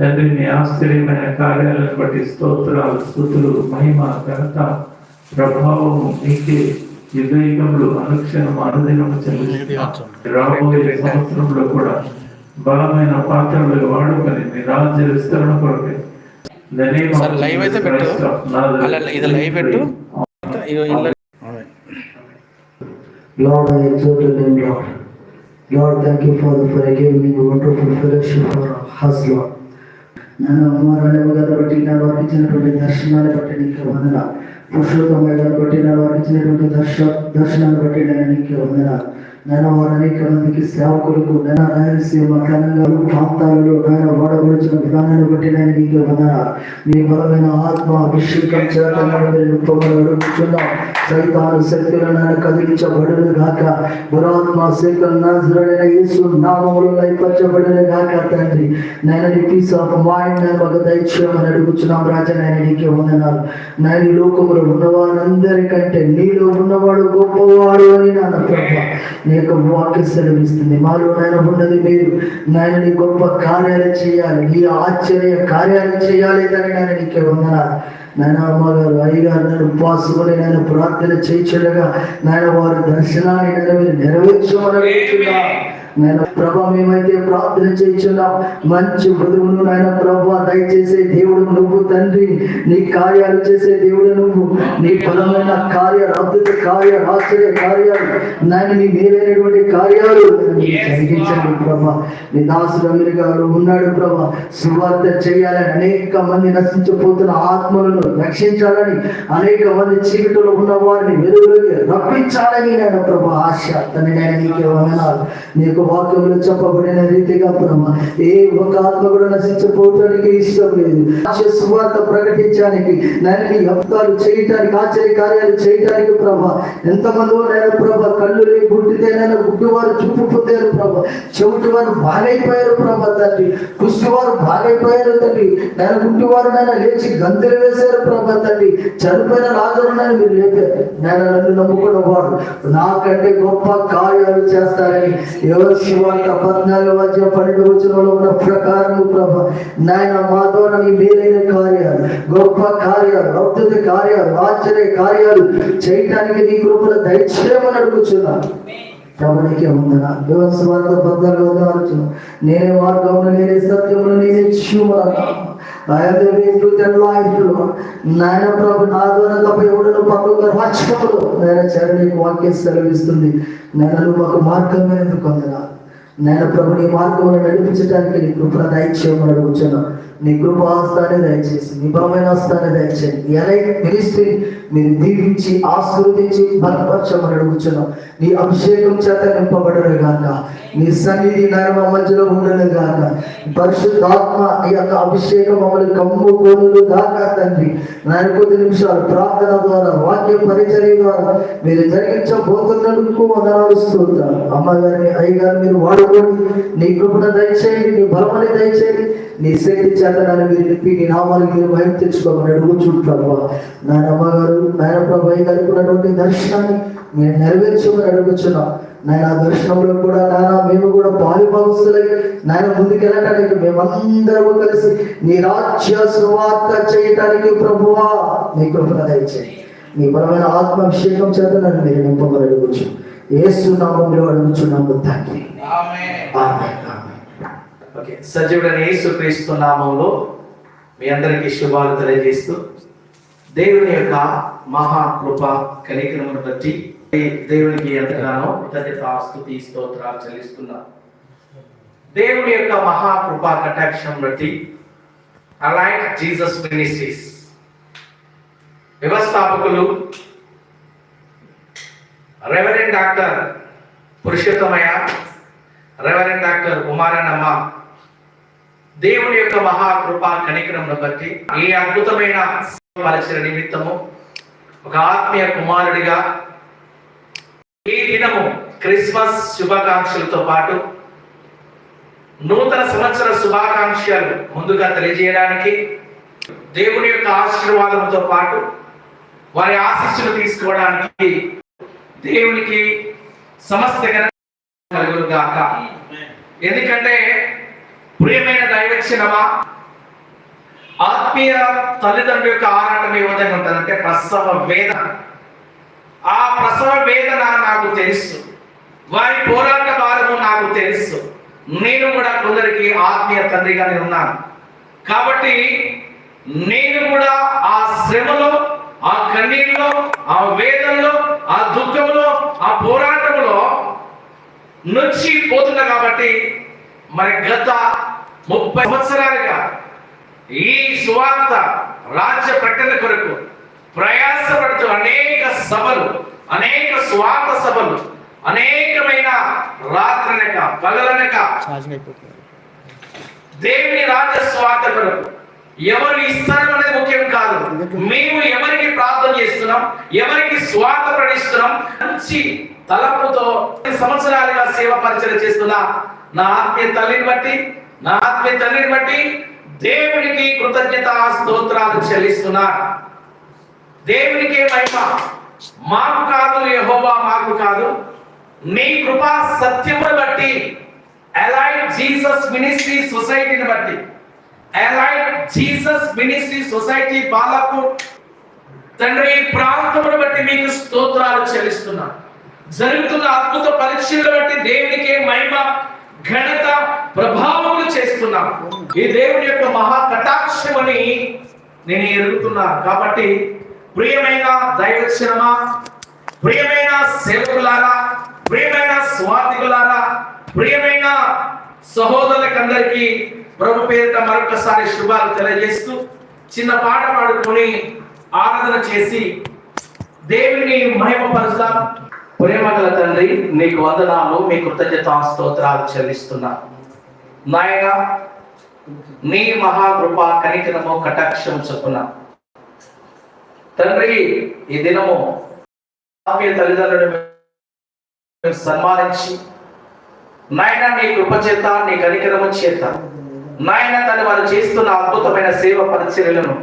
తండ్రి నీ ఆశ్చర్యమైన కార్యాలను బట్టి స్తోత్రాలు స్థుతులు మహిమ ఘనత ప్రభావం నీకే యుగయుగములు అనుక్షణం అనుదినము రాబోయే సంవత్సరంలో కూడా బలమైన పాత్రలు వాడుకొని నీ రాజ్య విస్తరణ కొరకే లైవ్ అయితే పెట్టు. ఇది పెట్టు. Lord, I exalt your name, Lord. Lord, thank you, Father, for giving me the wonderful fellowship for us, Lord. నేను అమ్మారాణి గారు బట్టి నా వారికి ఇచ్చినటువంటి దర్శనాన్ని బట్టి నీకు వందన పురుషోత్తమ గారు బట్టి నా వారికి ఇచ్చినటువంటి దర్శ దర్శనాన్ని బట్టి నేను నీకు వందన నేను వారు అనేక మందికి సేవకులకు నేను రాయలసీమ తెలంగాణ ప్రాంతాలలో నేను వాడబడుచిన విధానాన్ని బట్టి నేను నీకు వందన మీ బలమైన ఆత్మ అభిషేకం చేత నేను నింపమని సైతాను శక్తులను నేను కదిలించబడును గాక పురాత్మ శక్తులు నాజరుడైన యేసు నామములు లైపరచబడును గాక తండ్రి. నేను నీ పీస్ ఆఫ్ మైండ్ నేను ఒక దయచేయమని అడుగుచున్నాం రాజా నేను నీకే వందనాలు. నేను ఈ ఉన్నవారందరికంటే నీలో ఉన్నవాడు గొప్పవాడు అని నా ప్రభావ నీ యొక్క వాక్య సెలవిస్తుంది. మాలో నాయన ఉన్నది మీరు. నాయన నీ గొప్ప కార్యాలు చేయాలి. నీ ఆశ్చర్య కార్యాలు చేయాలి అని నాయన నీకే వందనాలు. నాయన అమ్మగారు అయ్యగారు నేను ఉపవాసముని నేను ప్రార్థన చేయించడగా నాయన వారి దర్శనాన్ని నెరవేరి నెరవేర్చమని నాయన ప్రభా మేమైతే ప్రార్థన చేయించున్నాం. మంచి బదువును నాయన ప్రభా దయచేసే దేవుడు నువ్వు తండ్రి. నీ కార్యాలు చేసే దేవుడు నువ్వు. నీ బలమైన కార్యాలు అద్భుత కార్యాలు ఆశ్చర్య కార్యాలు. నాయన నీ మేలైనటువంటి కార్యాలు జరిగించండి ప్రభా. నీ దాసుడు గారు ఉన్నాడు ప్రభా. సువార్త చేయాలని అనేక మంది నశించిపోతున్న ఆత్మలను రక్షించాలని అనేక మంది చీకటిలో ఉన్న వారిని వెలుగులోకి రప్పించాలని నేను ప్రభా ఆశ. నేను నీకే వందనాలు. నీకు వాక్యంలో చెప్పబడిన రీతిగా ప్రభా ఏ ఒక ఆత్మ కూడా నశించిపోవటానికి ఇష్టం లేదు. సువార్త ప్రకటించడానికి నన్ను నీ చేయటానికి ఆశ్చర్య కార్యాలు చేయటానికి ప్రభా ఎంతమందో నేను ప్రభా కళ్ళు లేని గుడ్డితేనైనా గుడ్డి వారు చూపు పొందారు ప్రభా చెవిటి వారు బాగైపోయారు ప్రభా తండ్రి కుష్టివారు బాగైపోయారు తండ్రి నేను గుడ్డివారు నేను లేచి గంతులు వేశారు ప్రభా తండ్రి చనిపోయిన రాజులు నన్ను మీరు లేపారు. నేను నన్ను నమ్ముకున్న వాడు నాకంటే గొప్ప కార్యాలు చేస్తారని ఎవరు శివార్త పద్నాలుగు మధ్య పన్నెండు రోజులలో ఉన్న ప్రకారము ప్రభా నాయన మాతో నీ మేలైన కార్యాలు గొప్ప కార్యాలు అద్భుత కార్యాలు ఆశ్చర్య కార్యాలు చేయటానికి నీ కృపల దయచేయమని అడుగుతున్నాను ప్రభునికే ఉందనా దేవుని స్వార్థ బద్ధాలు ఉదాహరించు నేనే మార్గమును నేనే సత్యమును నేనే జీవమును నాయన ప్రభు నా ద్వారా తప్ప ఎవడను పక్కకు రాష్ట్రములు నేను చరణి వాక్యం సెలవిస్తుంది. నేను మాకు మార్గం కొందరా నేను ప్రభు నీ మార్గంలో నడిపించడానికి నీ కృపణ దయచేయమని అడుగుతున్నాను నీ కృప హస్తాన్ని దయచేసి నీ బలమైన హస్తాన్ని దయచేయండి ఎలా మినిస్ట్రీ మీరు దీవించి ఆశీర్వదించి బలపరచమని అడుగుతున్నాం నీ అభిషేకం చేత నింపబడను గాక. నీ సన్నిధి నాయన మధ్యలో ఉండను గాక. పరిశుద్ధాత్మ ఈ యొక్క అభిషేకం మమ్మల్ని కమ్ము కోనులు గాక తండ్రి. నాయన కొద్ది నిమిషాలు ప్రార్థన ద్వారా వాక్య పరిచర్య ద్వారా మీరు జరిగించబోతున్నందుకు వందనాలు స్తోత్రాలు. అమ్మగారిని అయ్యగారు మీరు వాడుకోండి. నీ కృపణ దయచేయండి నీ బలమని దయచేయండి. నీ శక్తి చేత నన్ను మీరు నింపి నీ నామానికి మీరు భయం తెచ్చుకోమని అడుగుచుంటారు నాయన అమ్మగారు నాయన ప్రభు గారికి ఉన్నటువంటి దర్శనాన్ని మీరు నెరవేర్చమని అడుగుచున్నాం నాయన దర్శనంలో కూడా నాయన మేము కూడా పాలిభాగస్తులై నాయన ముందుకెళ్ళటానికి మేమందరము కలిసి నీ రాజ్య సువార్త చేయటానికి ప్రభువా నీ కృపణ దయచేయండి నీ బలమైన ఆత్మాభిషేకం చేత నన్ను మీరు నింపమని అడుగుచు ఏసు నామంలో అడుగుచున్నాము తండ్రి. ఆమేన్, ఆమేన్. ఓకే. సజీవుడని సుక్రీస్తు నామంలో మీ అందరికీ శుభాలు తెలియజేస్తూ దేవుని యొక్క మహా కృప కనికరమును బట్టి దేవునికి ఎంతగానో కృతజ్ఞత స్తుతి స్తోత్రాలు చెల్లిస్తున్నా. దేవుని యొక్క మహా కృప కటాక్షం బట్టి అలైక్ జీసస్ మినిస్ట్రీస్ వ్యవస్థాపకులు reverend doctor Purushothamayya reverend doctor Kumaranamma దేవుని యొక్క మహా కృప కనికరమును బట్టి ఈ అద్భుతమైన పరిచయ నిమిత్తము ఒక ఆత్మీయ కుమారుడిగా ఈ దినము క్రిస్మస్ శుభాకాంక్షలతో పాటు నూతన సంవత్సర శుభాకాంక్షలు ముందుగా తెలియజేయడానికి దేవుని యొక్క ఆశీర్వాదంతో పాటు వారి ఆశీస్సులు తీసుకోవడానికి దేవునికి సమస్త కలుగును గాక. ఎందుకంటే ప్రియమైన దైవక్షణమా ఆత్మీయ తల్లిదండ్రుల యొక్క ఆరాటం ఏ విధంగా ఉంటుందంటే ప్రసవ వేదన. ఆ ప్రసవ వేదన నాకు తెలుసు. వారి పోరాట భారము నాకు తెలుసు. నేను కూడా కొందరికి ఆత్మీయ తండ్రిగా నేను ఉన్నాను. కాబట్టి నేను కూడా ఆ శ్రమలో ఆ కన్నీళ్ళలో ఆ వేదనలో ఆ దుఃఖంలో ఆ పోరాటంలో నుంచి పోతున్నా కాబట్టి మరి గత ముప్పై సంవత్సరాలుగా ఈ సువార్త రాజ్య ప్రకటన కొరకు ప్రయాసపడుతూ అనేక సభలు అనేక స్వార్థ సభలు అనేకమైన రాత్రనక పగలనక దేవుని రాజ్య స్వార్థ కొరకు ఎవరు ఇస్తారు అనేది ముఖ్యం కాదు. మేము ఎవరికి ప్రార్థన చేస్తున్నాం? ఎవరికి స్వార్థ ప్రకటిస్తున్నాం? మంచి తలపుతో సంవత్సరాలుగా సేవ పరిచయం చేస్తున్న నా ఆత్మీయ తల్లిని బట్టి నా ఆత్మీయ తల్లిని బట్టి దేవునికి కృతజ్ఞత స్తోత్రాలు చెల్లిస్తున్నా. దేవునికే మహిమ. మాకు కాదు యహోవా మాకు కాదు. నీ కృపా సత్యమును బట్టి అలైడ్ జీసస్ మినిస్ట్రీ సొసైటీని బట్టి అలైడ్ జీసస్ మినిస్ట్రీ సొసైటీ బాలకు తండ్రి ప్రాంతమును బట్టి మీకు స్తోత్రాలు చెల్లిస్తున్నాను జరుగుతున్న అద్భుత పరీక్షలను బట్టి దేవునికే మహిమ ఘనత ప్రభావములు చేస్తున్నాం. ఈ దేవుని యొక్క మహా కటాక్షమని నేను ఎరుగుతున్నాను. కాబట్టి ప్రియమైన దైవక్షరమా ప్రియమైన సేవకులారా ప్రియమైన స్వాతికులారా ప్రియమైన సహోదరులకందరికీ ప్రభు పేరిట మరొకసారి శుభాలు తెలియజేస్తూ చిన్న పాట పాడుకొని ఆరాధన చేసి దేవుని మహిమపరుస్తాం ప్రేమగల తండ్రి నీకు వందనాలు మీ కృతజ్ఞత స్తోత్రాలు చెల్లిస్తున్నా. నాయన నీ మహాకృప కనికరము కటాక్షం చొప్పున. తండ్రి ఈ దినము తల్లిదండ్రులను సన్మానించి నాయన నీ కృప చేత నీ కనికరము చేత నాయన తను వారు చేస్తున్న అద్భుతమైన సేవ పరిచర్యలను